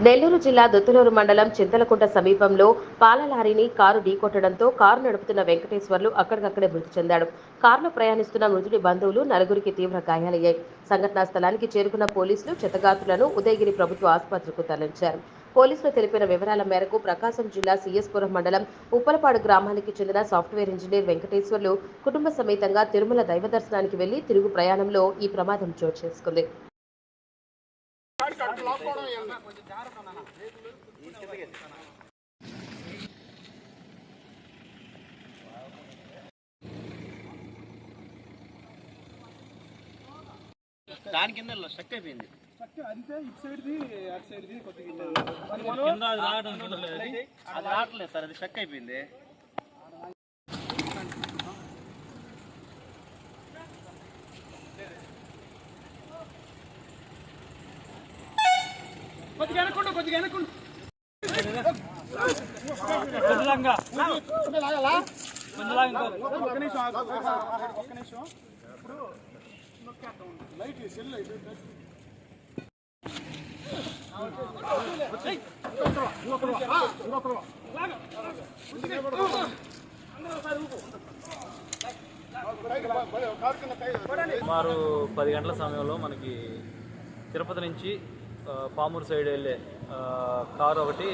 నెల్లూరు జిల్లా దుత్తులూరు మండలం చింతలకుంట సమీపంలో పాల లారీని కారు ఢీకొట్టడంతో కారు నడుపుతున్న వెంకటేశ్వర్లు అక్కడికక్కడే మృతి చెందాడు. కారులో ప్రయాణిస్తున్న మృతుడి బంధువులు నలుగురికి తీవ్ర గాయాలయ్యాయి. సంఘటనా స్థలానికి చేరుకున్న పోలీసులు చెతగాతులను ఉదయగిరి ప్రభుత్వ ఆసుపత్రికి తరలించారు. పోలీసులు తెలిపిన వివరాల మేరకు ప్రకాశం జిల్లా సిఎస్పురం మండలం ఉప్పలపాడు గ్రామానికి చెందిన సాఫ్ట్వేర్ ఇంజనీర్ వెంకటేశ్వర్లు కుటుంబ సమేతంగా తిరుమల దైవ దర్శనానికి వెళ్ళి తిరుగు ప్రయాణంలో ఈ ప్రమాదం చోటు చేసుకుంది. దాని కింద స్టక్ అయిపోయింది. ఇటు సైడ్ది అటు సైడ్ది కొద్దిగా అది అది రావట్లేదు సార్ అది స్టక్ అయిపోయింది. కొద్దిగా కొద్దిగా ఒక్క నిమిషం. ఒక్క నిమిషం ఇప్పుడు. Light cell light. సుమారు పది గంటల సమయంలో మనకి తిరుపతి నుంచి పామూరు సైడ్ వెళ్ళే కారు ఒకటి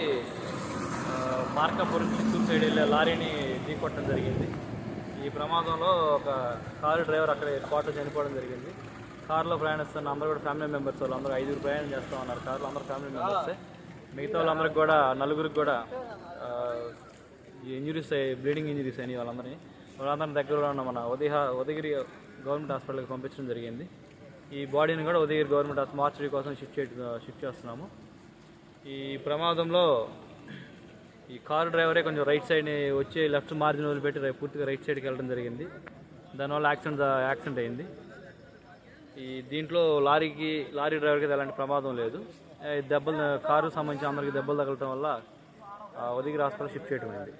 మార్కాపురం చిత్తూరు సైడ్ వెళ్ళే లారీని ఢీకొట్టడం జరిగింది. ఈ ప్రమాదంలో ఒక కారు డ్రైవర్ అక్కడ స్పాట్లో చనిపోవడం జరిగింది. కారులో ప్రయాణిస్తున్న అందరూ కూడా ఫ్యామిలీ మెంబర్స్ వాళ్ళు అందరూ ఐదుగురు ప్రయాణం చేస్తూ ఉన్నారు. కారులో అందరూ ఫ్యామిలీ మెంబర్సే మిగతా వాళ్ళందరికి కూడా నలుగురికి కూడా ఇంజురీస్ ఈ ఇంజరీస్ బ్లీడింగ్ ఇంజురీస్ అయినాయి వాళ్ళందరినీ. వాళ్ళందరినీ దగ్గరలో ఉన్న మన ఉదయ ఉదయగిరి గవర్నమెంట్ హాస్పిటల్కి పంపించడం జరిగింది. ఈ బాడీని కూడా ఉదయగిరి గవర్నమెంట్ మార్చరీ కోసం షిఫ్ట్ చే షిఫ్ట్ చేస్తున్నాము. ఈ ప్రమాదంలో ఈ కారు డ్రైవరే కొంచెం రైట్ సైడ్ని వచ్చి లెఫ్ట్ మార్జిన్ వదిలిపెట్టి పూర్తిగా రైట్ సైడ్కి వెళ్ళడం జరిగింది. దానివల్ల యాక్సిడెంట్ యాక్సిడెంట్ అయింది. ఈ దీంట్లో లారీకి లారీ డ్రైవర్కి ఎలాంటి ప్రమాదం లేదు. దెబ్బలు కారు సంబంధించి అందరికి దెబ్బలు తగలటం వల్ల ఉదయగిరి హాస్పిటల్ షిఫ్ట్ చేయడం అయింది